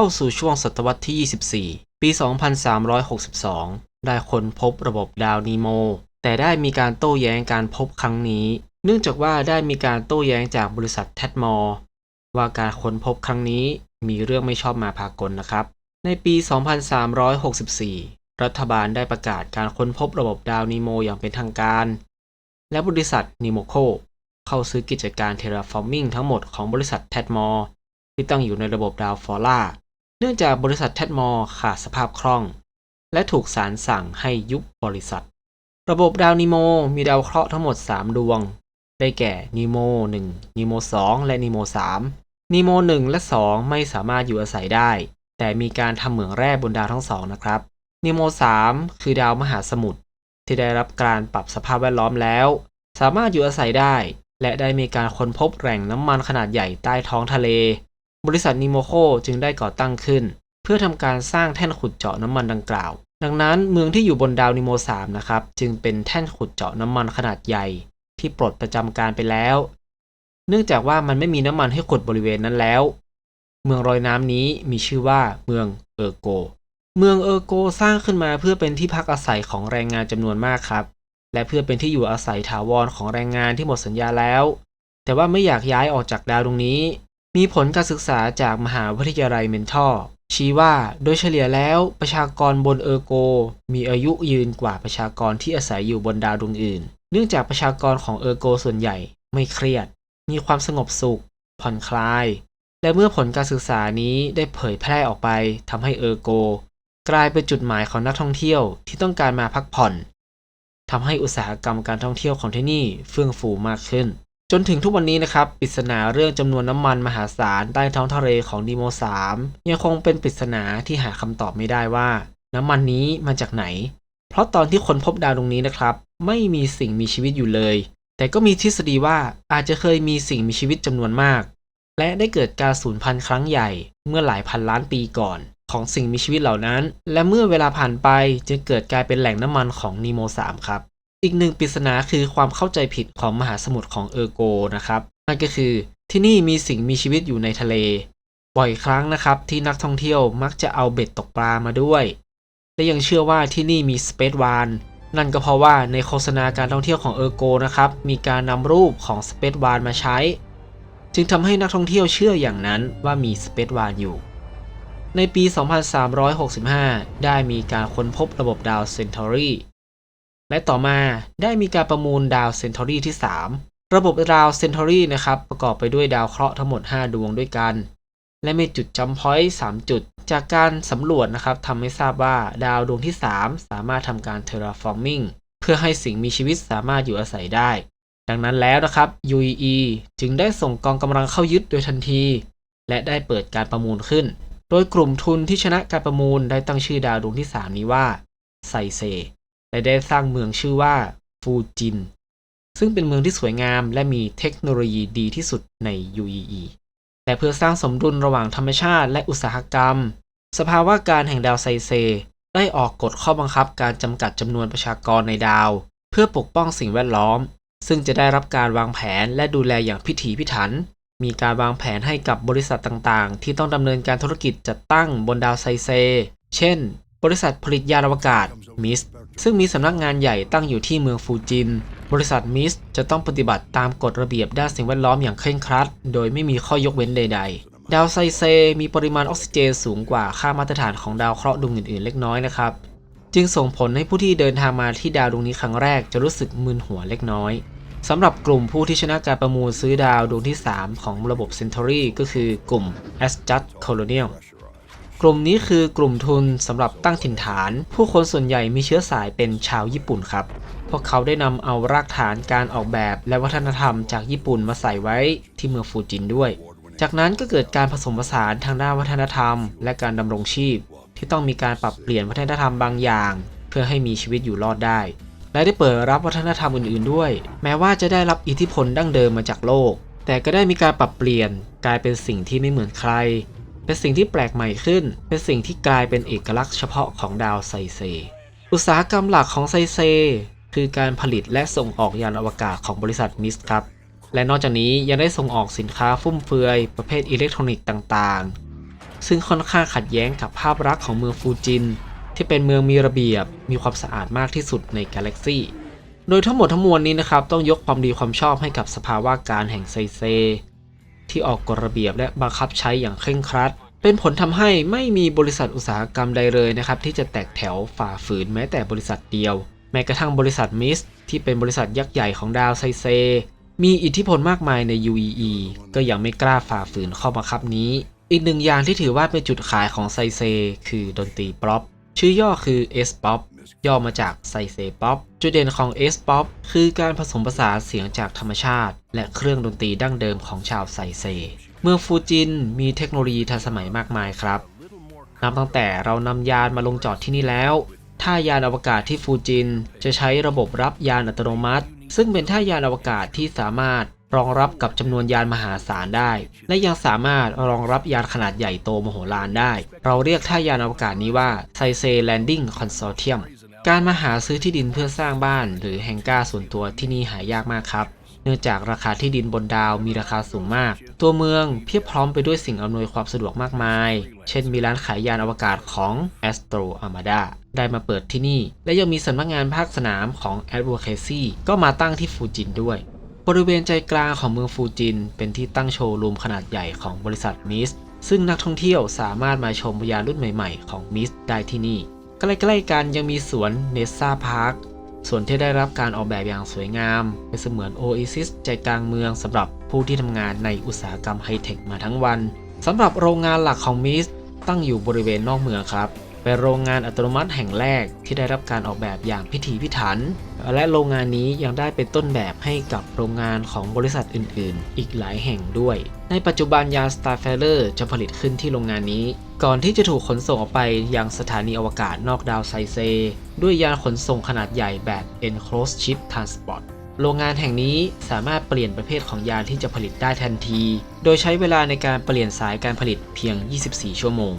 เข้าสู่ช่วงศตวรรษที่ 24 ปี 2362 ได้ค้นพบระบบดาวนีโม แต่ได้มีการโต้แย้งการพบครั้งนี้ เนื่องจากว่าได้มีการโต้แย้งจากบริษัทแทดมอร์ว่าการค้นพบครั้งนี้มีเรื่องไม่ชอบมาพากลนะครับ ในปี 2364 รัฐบาลได้ประกาศการค้นพบระบบดาวนีโมอย่างเป็นทางการ และบริษัทนิโมโคเข้าซื้อกิจการเทราฟอร์มิงทั้งหมดของบริษัทแทดมอร์ที่ตั้งอยู่ในระบบดาวฟอร่า เนื่องจากบริษัทแทดมอร์ขาดสภาพคล่อง และถูกศาลสั่งให้ยุบบริษัท ระบบดาวนีโมมีดาวเคราะห์ทั้งหมด 3 ดวง ได้แก่นีโม 1นีโม 2 และนีโม 3นีโม 1 และ 2 ไม่สามารถอยู่อาศัยได้ แต่มีการทำเหมืองแร่บนดาวทั้งสองนะครับนีโม 3 คือดาวมหาสมุทรที่ได้รับการปรับสภาพแวดล้อมแล้ว สามารถอยู่อาศัยได้ และได้มีการค้นพบแหล่งน้ำมันขนาดใหญ่ใต้ท้องทะเล บริษัทนิโมโคจึงได้ก่อตั้งขึ้น เพื่อทำการสร้างแท่นขุดเจาะน้ำมันดังกล่าว ดังนั้นเมืองที่อยู่บนดาวนิโม3นะครับจึงเป็นแท่นขุดเจาะน้ำมันขนาดใหญ่ ที่ปลดประจำการไปแล้ว เนื่องจากว่ามันไม่มีน้ำมันให้ขุดบริเวณนั้นแล้ว เมืองรอยน้ำนี้มีชื่อว่าเมืองเออร์โก เมืองเออร์โกสร้างขึ้นมาเพื่อเป็นที่พักอาศัยของแรงงานจำนวนมากครับ และเพื่อเป็นที่อยู่อาศัยถาวรของแรงงานที่หมดสัญญาแล้ว แต่ว่าไม่อยากย้ายออกจากดาวดวงนี้ มีผลการศึกษาจากมหาวิทยาลัยเมนทอร์ชี้ว่าโดยเฉลี่ยแล้วประชากรบนเออร์โก มีอายุยืนกว่าประชากรที่อาศัยอยู่บนดาวดวงอื่น เนื่องจากประชากรของเออร์โกส่วนใหญ่ไม่เครียด มีความสงบสุข ผ่อนคลาย และเมื่อผลการศึกษานี้ได้เผยแพร่ออกไปทำให้เออร์โก กลายเป็นจุดหมายของนักท่องเที่ยวที่ต้องการมาพักผ่อนทำให้อุตสาหกรรมการท่องเที่ยวของที่นี่เฟื่องฟูมากขึ้น จนถึงทุกวันนี้นะครับปริศนาเรื่องจำนวนน้ำมันมหาศาลใต้ท้องทะเลของดีโม 3 ยังคงเป็นปริศนาที่หาคำตอบไม่ได้ว่า น้ำมันนี้มาจากไหน เพราะตอนที่คนพบดาวดวงนี้นะครับ ไม่มีสิ่งมีชีวิตอยู่เลย แต่ก็มีทฤษฎีว่าอาจจะเคยมีสิ่งมีชีวิตจำนวนมาก และได้เกิดการสูญพันธุ์ครั้งใหญ่เมื่อหลายพันล้านปีก่อน ของสิ่งมีชีวิตเหล่านั้น และเมื่อเวลาผ่านไปจึงเกิดกลายเป็นแหล่งน้ำมันของนีโม 3 ครับ อีกหนึ่งปริศนาคือความเข้าใจผิดของมหาสมุทรของเออร์โกนะครับนั่นก็คือที่นี่มีสิ่งมีชีวิตอยู่ในทะเล บ่อยครั้งนะครับที่นักท่องเที่ยวมักจะเอาเบ็ดตกปลามาด้วยและยังเชื่อว่าที่นี่มีสเปซวานนั่นก็เพราะว่าในโฆษณาการท่องเที่ยวของเออร์โกนะครับมีการนำรูปของสเปซวานมาใช้ จึงทำให้นักท่องเที่ยวเชื่ออย่างนั้นว่ามีสเปซวานอยู่ ในปี 2365 ได้มีการค้นพบระบบดาวเซนทอรี และต่อมาได้มีการประมูลดาวเซนทอรี่ที่ 3 ระบบดาวเซนทอรี่นะครับประกอบไปด้วยดาวเคราะห์ทั้งหมด 5 ดวงด้วยกัน และมีจุดจัมพอยต์3จุด จากการสำรวจนะครับทำให้ทราบว่าดาวดวงที่ 3 สามารถทำการเทราฟอร์มิงเพื่อให้สิ่งมีชีวิตสามารถอยู่อาศัยได้ ดังนั้นแล้วนะครับ UEE จึงได้ส่งกองกำลังเข้ายึดโดยทันที และได้เปิดการประมูลขึ้น โดยกลุ่มทุนที่ชนะการประมูลได้ตั้งชื่อดาวดวงที่ 3 นี้ว่าไซเซ และได้สร้างเมืองชื่อว่าฟูจิน ซึ่งเป็นเมืองที่สวยงามและมีเทคโนโลยีดีที่สุดใน UEE แต่เพื่อสร้างสมดุลระหว่างธรรมชาติและอุตสาหกรรม สภาวะการแห่งดาวไซเซ ได้ออกกฎข้อบังคับการจำกัดจำนวนประชากรในดาว เพื่อปกป้องสิ่งแวดล้อม ซึ่งจะได้รับการวางแผนและดูแลอย่างพิถีพิถัน มีการวางแผนให้กับบริษัทต่างๆ ที่ต้องดำเนินการธุรกิจจัดตั้งบนดาวไซเซ เช่น บริษัทผลิตยานอวกาศมิส ซึ่งมีสำนักงานใหญ่ตั้งอยู่ที่เมืองฟูจิน บริษัทมิสจะต้องปฏิบัติตามกฎระเบียบด้านสิ่งแวดล้อมอย่างเคร่งครัด โดยไม่มีข้อยกเว้นใด ๆ ดาวไซเซ มีปริมาณออกซิเจนสูงกว่าค่ามาตรฐานของดาวเคราะห์ดวงอื่นๆ เล็กน้อยนะครับ จึงส่งผลให้ผู้ที่เดินทางมาที่ดาวดวงนี้ครั้งแรกจะรู้สึกมึนหัวเล็กน้อยสำหรับกลุ่มผู้ที่ชนะการประมูลซื้อดาวดวงที่ 3 ของระบบ Centauri ก็คือกลุ่ม a s j u t Colonial กลุ่มนี้คือกลุ่มทุนสำหรับตั้งถิ่นฐาน ผู้คนส่วนใหญ่มีเชื้อสายเป็นชาวญี่ปุ่นครับ พวกเขาได้นำเอารากฐานการออกแบบและวัฒนธรรมจากญี่ปุ่นมาใส่ไว้ที่เมืองฟูจินด้วย จากนั้นก็เกิดการผสมผสานทางด้านวัฒนธรรม และการดำรงชีพ ที่ต้องมีการปรับเปลี่ยนวัฒนธรรมบางอย่าง เพื่อให้มีชีวิตอยู่รอดได้ และได้เปิดรับวัฒนธรรมอื่น ๆ ด้วย แม้ว่าจะได้รับอิทธิพลดั้งเดิมมาจากโลก แต่ก็ได้มีการปรับเปลี่ยนกลายเป็นสิ่งที่ไม่เหมือนใคร เป็นสิ่งที่แปลกใหม่ขึ้น เป็นสิ่งที่กลายเป็นเอกลักษณ์เฉพาะของดาวไซเซ อุตสาหกรรมหลักของไซเซ คือการผลิตและส่งออกยานอวกาศของบริษัทมิสครับ และนอกจากนี้ยังได้ส่งออกสินค้าฟุ่มเฟือย ประเภทอิเล็กทรอนิกส์ต่างๆ ซึ่งค่อนข้างขัดแย้งกับภาพลักษณ์ของเมืองฟูจิน ที่เป็นเมืองมีระเบียบ มีความสะอาดมากที่สุดในกาแล็กซี่ โดยทั้งหมดทั้งมวลนี้นะครับต้องยกความดีความชอบให้กับสภาวะการแห่งไซเซ ที่ออกกฎระเบียบและบังคับใช้อย่างเคร่งครัด เป็นผลทำให้ไม่มีบริษัทอุตสาหกรรมใดเลยนะครับที่จะแตกแถวฝ่าฝืนแม้แต่บริษัทเดียว แม้กระทั่งบริษัทมิสที่เป็นบริษัทยักษ์ใหญ่ของดาวไซเซ มีอิทธิพลมากมายใน UEE ก็ยังไม่กล้าฝ่าฝืนข้อบังคับนี้ อีกหนึ่งอย่างที่ถือว่าเป็นจุดขายของไซเซ คือดนตรีป๊อป ชื่อย่อคือ S-POP ย่อมาจากไซเซป๊อปจุดเด่นของ S-POP คือการผสมผสานเสียงจากธรรมชาติ และเครื่องดนตรีดั้งเดิมของชาวไซเซ เมืองฟูจินมีเทคโนโลยีทันสมัยมากมายครับนับตั้งแต่เรานำยานมาลงจอดที่นี่แล้ว ท่ายานอวกาศที่ฟูจินจะใช้ระบบรับยานอัตโนมัติ ซึ่งเป็นท่ายานอวกาศที่สามารถ รองรับกับจำนวนยานมหาศาลได้ และยังสามารถรองรับยานขนาดใหญ่โตมโหฬารได้ เราเรียกท่ายานอวกาศนี้ว่าไซเซแลนดิ้งคอนโซเทียมการมาหาซื้อที่ดินเพื่อสร้างบ้าน หรือแฮงก้าส่วนตัวที่นี่หายากมากครับ เนื่องจากราคาที่ดินบนดาวมีราคาสูงมาก ตัวเมืองเพียบพร้อมไปด้วยสิ่งอำนวยความสะดวกมากมาย เช่นมีร้านขายยานอวกาศของ Astro Armada ได้มาเปิดที่นี่ และยังมีสำนักงานภาคสนามของ Advocacy ก็มาตั้งที่ฟูจินด้วย บริเวณใจกลางของเมืองฟูจิน เป็นที่ตั้งโชว์รูมขนาดใหญ่ของบริษัทมิสซึ่งนักท่องเที่ยวสามารถมาชมยานรุ่นใหม่ๆ ของมิสได้ที่นี่ ใกล้ๆกันยังมีสวนเนสซาพาร์คส่วนที่ได้รับการออกแบบอย่างสวยงาม เป็นเสมือนโอเอซิสใจกลางเมืองสำหรับผู้ที่ทำงานในอุตสาหกรรมไฮเทคมาทั้งวันสำหรับโรงงานหลักของมิสตั้งอยู่บริเวณนอกเมืองครับ เป็นโรงงานอัตโนมัติแห่งแรกที่ได้รับการออกแบบอย่างพิถีพิถัน และโรงงานนี้ยังได้เป็นต้นแบบให้กับโรงงานของบริษัทอื่น ๆ อีกหลายแห่งด้วย ในปัจจุบันยา Starfarer จะผลิตขึ้นที่โรงงานนี้ ก่อนที่จะถูกขนส่งออกไปยังสถานีอวกาศนอกดาวไซเซ ด้วยยานขนส่งขนาดใหญ่แบบ Enclosed Ship Transport โรงงานแห่งนี้สามารถเปลี่ยนประเภทของยานที่จะผลิตได้ทันที โดยใช้เวลาในการเปลี่ยนสายการผลิตเพียง 24 ชั่วโมง